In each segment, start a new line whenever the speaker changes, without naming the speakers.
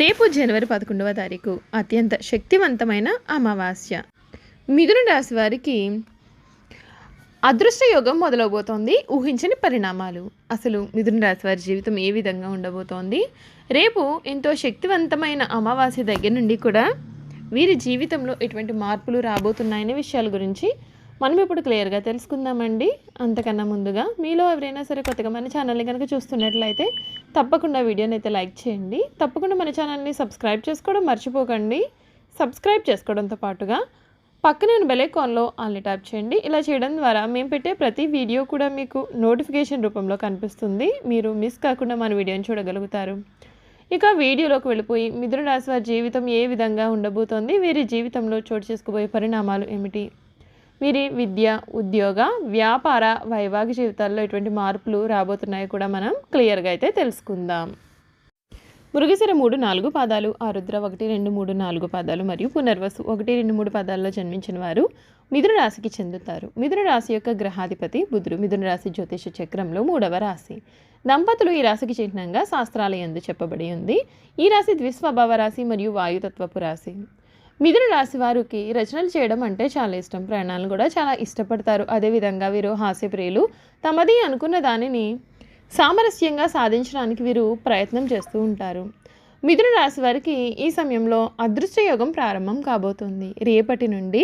రేపు జనవరి పదకొండవ తారీఖు. అత్యంత శక్తివంతమైన అమావాస్య. మిథున రాశి వారికి అదృష్ట యోగం మొదలవబోతోంది. ఊహించని పరిణామాలు. అసలు మిథున రాశి వారి జీవితం ఏ విధంగా ఉండబోతోంది? రేపు ఎంతో శక్తివంతమైన అమావాస్య దగ్గర నుండి కూడా వీరి జీవితంలో ఎటువంటి మార్పులు రాబోతున్నాయనే విషయాల గురించి మనం ఇప్పుడు క్లియర్గా తెలుసుకుందామండి. అంతకన్నా ముందుగా మీలో ఎవరైనా సరే కొత్తగా మన ఛానల్ని కనుక చూస్తున్నట్లయితే తప్పకుండా వీడియోని అయితే లైక్ చేయండి. తప్పకుండా మన ఛానల్ని సబ్స్క్రైబ్ చేసుకోవడం మర్చిపోకండి. సబ్స్క్రైబ్ చేసుకోవడంతో పాటుగా పక్కనే ఉన్న బెల్ ఆల్ని ట్యాప్ చేయండి. ఇలా చేయడం ద్వారా మేము పెట్టే ప్రతి వీడియో కూడా మీకు నోటిఫికేషన్ రూపంలో కనిపిస్తుంది. మీరు మిస్ కాకుండా మన వీడియోని చూడగలుగుతారు. ఇక వీడియోలోకి వెళ్ళిపోయి మిథున రాశి వారి జీవితం ఏ విధంగా ఉండబోతోంది? వీరి జీవితంలో చోటు చేసుకోబోయే పరిణామాలు ఏమిటి? వీరి విద్య ఉద్యోగ వ్యాపార వైవాహిక జీవితాల్లో ఎటువంటి మార్పులు రాబోతున్నాయో కూడా మనం క్లియర్గా అయితే తెలుసుకుందాం. మృగశిర మూడు నాలుగు పాదాలు ఆరుద్ర ఒకటి రెండు మూడు నాలుగు పాదాలు మరియు పునర్వసు ఒకటి రెండు మూడు పాదాల్లో జన్మించిన వారు మిథున రాశికి చెందుతారు. మిథున రాశి యొక్క గ్రహాధిపతి బుధుడు. మిథున రాశి జ్యోతిష చక్రంలో మూడవ రాశి. దంపతులు ఈ రాశికి చిహ్నంగా శాస్త్రాలయందు చెప్పబడి ఉంది. ఈ రాశి ద్విస్వభావ రాశి మరియు వాయుతత్వపు రాశి. మిథున రాశి వారికి రచనలు చేయడం అంటే చాలా ఇష్టం. ప్రయాణాలను కూడా చాలా ఇష్టపడతారు. అదేవిధంగా వీరు హాస్యప్రియులు తమది అనుకున్న దానిని సామరస్యంగా సాధించడానికి వీరు ప్రయత్నం చేస్తూ ఉంటారు. మిథున రాశి వారికి ఈ సమయంలో అదృష్ట యోగం ప్రారంభం కాబోతుంది. రేపటి నుండి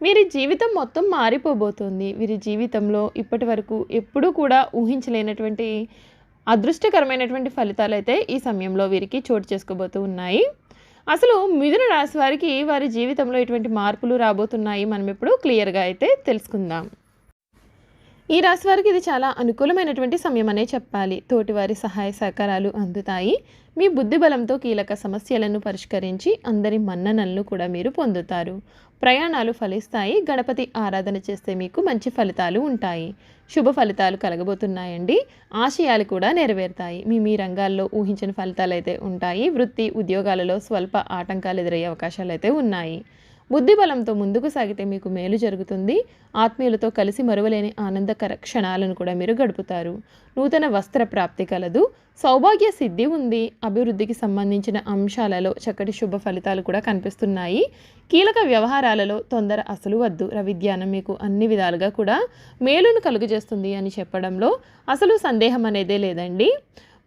వీరి జీవితం మొత్తం మారిపోబోతుంది. వీరి జీవితంలో ఇప్పటి వరకు ఎప్పుడూ కూడా ఊహించలేనటువంటి అదృష్టకరమైనటువంటి ఫలితాలు అయితే ఈ సమయంలో వీరికి చోటు చేసుకోబోతూ ఉన్నాయి. అసలు మిథున రాశి వారికి వారి జీవితంలో ఎటువంటి మార్పులు రాబోతున్నాయి? మనం ఇప్పుడు క్లియర్గా అయితే తెలుసుకుందాం. ఈ రాశి వారికి ఇది చాలా అనుకూలమైనటువంటి సమయం అనే చెప్పాలి. తోటివారి సహాయ సహకారాలు అందుతాయి. మీ బుద్ధి బలంతో కీలక సమస్యలను పరిష్కరించి అందరి మన్ననలను కూడా మీరు పొందుతారు. ప్రయాణాలు ఫలిస్తాయి. గణపతి ఆరాధన చేస్తే మీకు మంచి ఫలితాలు ఉంటాయి. శుభ ఫలితాలు కలగబోతున్నాయండి. ఆశయాలు కూడా నెరవేరుతాయి. మీ మీ రంగాల్లో ఊహించిన ఫలితాలు అయితే ఉంటాయి. వృత్తి ఉద్యోగాలలో స్వల్ప ఆటంకాలు ఎదురయ్యే అవకాశాలు అయితే ఉన్నాయి. బుద్ధి బలంతో ముందుకు సాగితే మీకు మేలు జరుగుతుంది. ఆత్మీయులతో కలిసి మరువలేని ఆనందకర క్షణాలను కూడా మీరు గడుపుతారు. నూతన వస్త్ర ప్రాప్తి కలదు. సౌభాగ్య సిద్ధి ఉంది. అభివృద్ధికి సంబంధించిన అంశాలలో చక్కటి శుభ ఫలితాలు కూడా కనిపిస్తున్నాయి. కీలక వ్యవహారాలలో తొందర అసలు వద్దు. రవిధ్యానం మీకు అన్ని విధాలుగా కూడా మేలును కలుగజేస్తుంది అని చెప్పడంలో అసలు సందేహం అనేదే లేదండి.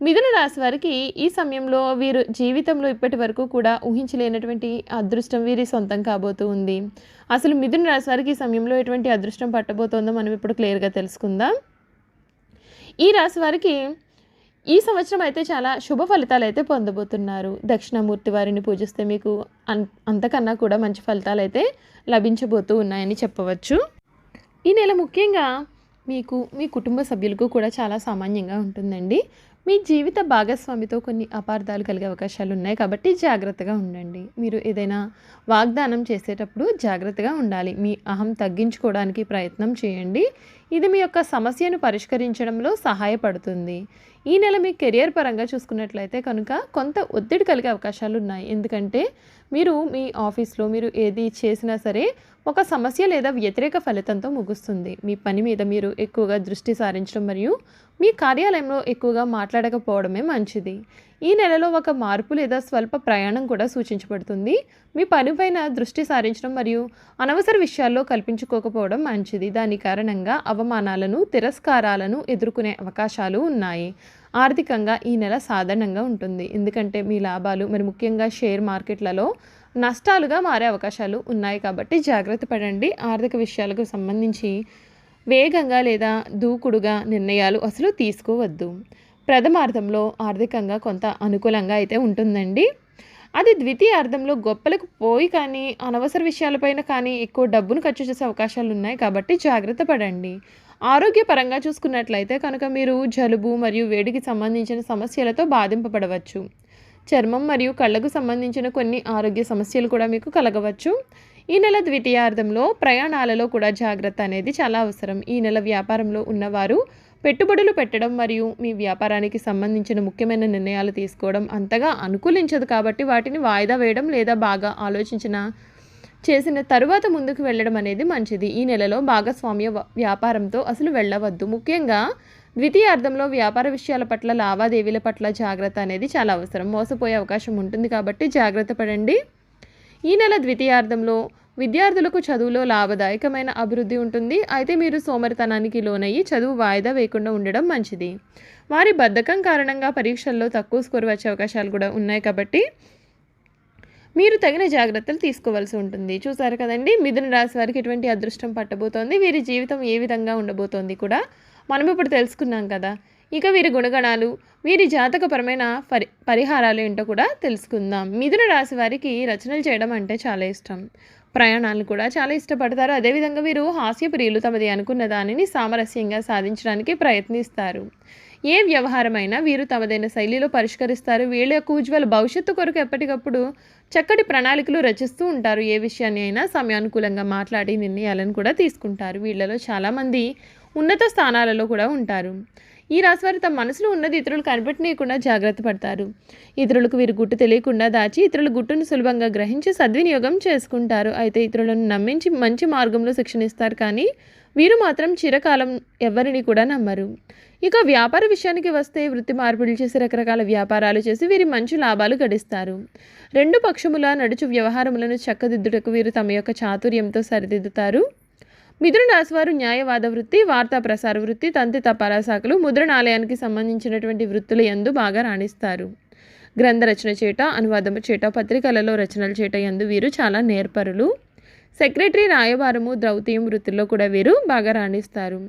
మిథున రాశి వారికి ఈ సమయంలో వీరు జీవితంలో ఇప్పటి వరకు కూడా ఊహించలేనటువంటి అదృష్టం వీరి సొంతం కాబోతూ ఉంది. అసలు మిథున రాశి వారికి ఈ సమయంలో ఎటువంటి అదృష్టం పట్టబోతోందో మనం ఇప్పుడు క్లియర్గా తెలుసుకుందాం. ఈ రాశి వారికి ఈ సంవత్సరం అయితే చాలా శుభ ఫలితాలు అయితే పొందబోతున్నారు. దక్షిణామూర్తి వారిని పూజిస్తే మీకు అన్ అంతకన్నా కూడా మంచి ఫలితాలు అయితే లభించబోతూ ఉన్నాయని చెప్పవచ్చు. ఈ నెల ముఖ్యంగా మీకు మీ కుటుంబ సభ్యులకు కూడా చాలా సామాన్యంగా ఉంటుందండి. మీ జీవిత భాగస్వామితో కొన్ని అపార్థాలు కలిగే అవకాశాలు ఉన్నాయి కాబట్టి జాగ్రత్తగా ఉండండి. మీరు ఏదైనా వాగ్దానం చేసేటప్పుడు జాగ్రత్తగా ఉండాలి. మీ అహం తగ్గించుకోవడానికి ప్రయత్నం చేయండి. ఇది మీ యొక్క సమస్యను పరిష్కరించడంలో సహాయపడుతుంది. ఈ నెల మీ కెరియర్ పరంగా చూసుకున్నట్లయితే కనుక కొంత ఒత్తిడి కలిగే అవకాశాలు ఉన్నాయి. ఎందుకంటే మీరు మీ ఆఫీస్లో మీరు ఏది చేసినా సరే ఒక సమస్య లేదా వ్యతిరేక ఫలితంతో ముగుస్తుంది. మీ పని మీద మీరు ఎక్కువగా దృష్టి సారించడం మరియు మీ కార్యాలయంలో ఎక్కువగా మాట్లాడకపోవడమే మంచిది. ఈ నెలలో ఒక మార్పు లేదా స్వల్ప ప్రయాణం కూడా సూచించబడుతుంది. మీ పనిపైన దృష్టి సారించడం మరియు అనవసర విషయాల్లో కల్పించుకోకపోవడం మంచిది. దాని కారణంగా అవమానాలను తిరస్కారాలను ఎదుర్కొనే అవకాశాలు ఉన్నాయి. ఆర్థికంగా ఈ నెల సాధారణంగా ఉంటుంది. ఎందుకంటే మీ లాభాలు మరి ముఖ్యంగా షేర్ మార్కెట్లలో నష్టాలుగా మారే అవకాశాలు ఉన్నాయి కాబట్టి జాగ్రత్త పడండి. ఆర్థిక విషయాలకు సంబంధించి వేగంగా లేదా దూకుడుగా నిర్ణయాలు అసలు తీసుకోవద్దు. ప్రథమార్థంలో ఆర్థికంగా కొంత అనుకూలంగా అయితే ఉంటుందండి. అది ద్వితీయ అర్థంలో గొప్పలకు పోయి కానీ అనవసర విషయాలపైన కానీ ఎక్కువ డబ్బును ఖర్చు చేసే అవకాశాలు ఉన్నాయి కాబట్టి జాగ్రత్త పడండి. ఆరోగ్యపరంగా చూసుకున్నట్లయితే కనుక మీరు జలుబు మరియు వేడికి సంబంధించిన సమస్యలతో బాధింపబడవచ్చు. చర్మం మరియు కళ్ళకు సంబంధించిన కొన్ని ఆరోగ్య సమస్యలు కూడా మీకు కలగవచ్చు. ఈ నెల ద్వితీయార్థంలో ప్రయాణాలలో కూడా జాగ్రత్త అనేది చాలా అవసరం. ఈ నెల వ్యాపారంలో ఉన్నవారు పెట్టుబడులు పెట్టడం మరియు మీ వ్యాపారానికి సంబంధించిన ముఖ్యమైన నిర్ణయాలు తీసుకోవడం అంతగా అనుకూలించదు కాబట్టి వాటిని వాయిదా వేయడం లేదా బాగా ఆలోచించిన చేసిన తరువాత ముందుకు వెళ్ళడం అనేది మంచిది. ఈ నెలలో భాగస్వామ్య వ- వ్యాపారంతో అసలు వెళ్ళవద్దు. ముఖ్యంగా ద్వితీయార్థంలో వ్యాపార విషయాల పట్ల లావాదేవీల పట్ల జాగ్రత్త అనేది చాలా అవసరం. మోసపోయే అవకాశం ఉంటుంది కాబట్టి జాగ్రత్త పడండి. ఈ నెల ద్వితీయార్థంలో విద్యార్థులకు చదువులో లాభదాయకమైన అభివృద్ధి ఉంటుంది. అయితే మీరు సోమరితనానికి లోనయ్యి చదువు వాయిదా వేయకుండా ఉండడం మంచిది. వారి బద్ధకం కారణంగా పరీక్షల్లో తక్కువ స్కోర్ వచ్చే అవకాశాలు కూడా ఉన్నాయి కాబట్టి మీరు తగిన జాగ్రత్తలు తీసుకోవాల్సి ఉంటుంది. చూసారు కదండి? మిథున రాశి వారికి ఎటువంటి అదృష్టం పట్టబోతోంది? వీరి జీవితం ఏ విధంగా ఉండబోతోంది కూడా మనం ఇప్పుడు తెలుసుకున్నాం కదా. ఇక వీరి గుణగణాలు వీరి జాతకపరమైన పరి పరిహారాలు ఏంటో కూడా తెలుసుకుందాం. మిథున రాశి వారికి రచనలు చేయడం అంటే చాలా ఇష్టం. ప్రయాణాలు కూడా చాలా ఇష్టపడతారు. అదేవిధంగా వీరు హాస్య ప్రియులు తమది అనుకున్న దానిని సామరస్యంగా సాధించడానికి ప్రయత్నిస్తారు. ఏ వ్యవహారమైనా వీరు తమదైన శైలిలో పరిష్కరిస్తారు. వీళ్ళ యొక్క ఉజ్వల భవిష్యత్తు కొరకు ఎప్పటికప్పుడు చక్కటి ప్రణాళికలు రచిస్తూ ఉంటారు. ఏ విషయాన్ని అయినా సమయానుకూలంగా మాట్లాడి నిర్ణయాలను కూడా తీసుకుంటారు. వీళ్ళలో చాలామంది ఉన్నత స్థానాలలో కూడా ఉంటారు. ఈ రాశివారు తమ మనసులో ఉన్నది ఇతరులు కనిపెట్టనీయకుండా జాగ్రత్త పడతారు. ఇతరులకు వీరు గుట్టు తెలియకుండా దాచి ఇతరుల గుట్టును సులభంగా గ్రహించి సద్వినియోగం చేసుకుంటారు. అయితే ఇతరులను నమ్మించి మంచి మార్గంలో శిక్షణ ఇస్తారు కానీ వీరు మాత్రం చిరకాలం ఎవరిని కూడా నమ్మరు. ఇక వ్యాపార విషయానికి వస్తే వృత్తి మార్పులు చేసి రకరకాల వ్యాపారాలు చేసి వీరి మంచి లాభాలు గడిస్తారు. రెండు పక్షముల నడుచు వ్యవహారములను చక్కదిద్దుటకు వీరు తమ యొక్క చాతుర్యంతో సరిదిద్దుతారు. మిథున రాశి వారు న్యాయవాద వృత్తి వార్తా ప్రసార వృత్తి తంతి తపాలా శాఖలు ముద్రణాలయానికి సంబంధించినటువంటి వృత్తులు ఎందు బాగా రాణిస్తారు. గ్రంథ రచన చేట అనువాదము చేట పత్రికలలో రచనలు చేట ఎందు వీరు చాలా నేర్పరులు. సెక్రటరీ రాయవారము ద్రౌతీయం వృత్తిలో కూడా వీరు బాగా రాణిస్తారు.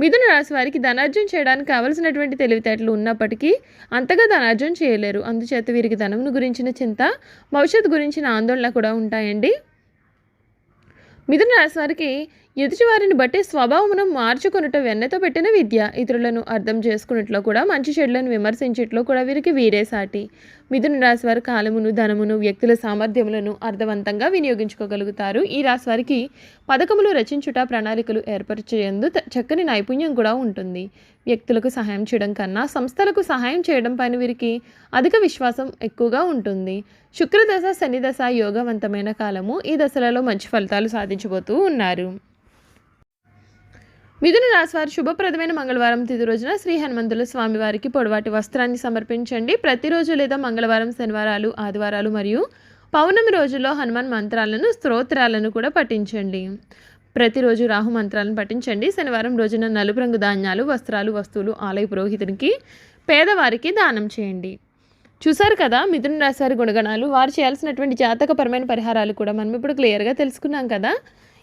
మిథున రాశి వారికి ధనార్జన చేయడానికి కావలసినటువంటి తెలివితేటలు ఉన్నప్పటికీ అంతగా ధనార్జన చేయలేరు. అందుచేత వీరికి ధనమును గురించిన చింత భవిష్యత్తు గురించిన ఆందోళన కూడా ఉంటాయండి. మిథున రాశి వారికి ఎదుటివారిని బట్టి స్వభావమును మార్చుకున్నట్టు వెన్నతో పెట్టిన విద్య. ఇతరులను అర్థం చేసుకున్నట్లో కూడా మంచి చెడులను విమర్శించట్లో కూడా వీరికి వీరే సాటి. మిథున రాశి వారి కాలమును ధనమును వ్యక్తుల సామర్థ్యములను అర్థవంతంగా వినియోగించుకోగలుగుతారు. ఈ రాశి వారికి పథకములు రచించుట ప్రణాళికలు ఏర్పరిచేందు చక్కని నైపుణ్యం కూడా ఉంటుంది. వ్యక్తులకు సహాయం చేయడం కన్నా సంస్థలకు సహాయం చేయడం పైన వీరికి అధిక విశ్వాసం ఎక్కువగా ఉంటుంది. శుక్రదశ శనిదశ యోగవంతమైన కాలము ఈ దశలలో మంచి ఫలితాలు సాధించబోతూ ఉన్నారు. మిథున రాశివారి శుభప్రదమైన మంగళవారం తిది రోజున శ్రీ హనుమంతుల స్వామివారికి పొడవాటి వస్త్రాన్ని సమర్పించండి. ప్రతిరోజు లేదా మంగళవారం శనివారాలు ఆదివారాలు మరియు పౌర్ణమి రోజుల్లో హనుమాన్ మంత్రాలను స్తోత్రాలను కూడా పఠించండి. ప్రతిరోజు రాహు మంత్రాలను పఠించండి. శనివారం రోజున నలుపు రంగు ధాన్యాలు వస్త్రాలు వస్తువులు ఆలయ పురోహితునికి పేదవారికి దానం చేయండి. చూసారు కదా మిథున రాశివారి గుణగణాలు. వారు చేయాల్సినటువంటి జాతకపరమైన పరిహారాలు కూడా మనం ఇప్పుడు క్లియర్గా తెలుసుకున్నాం కదా.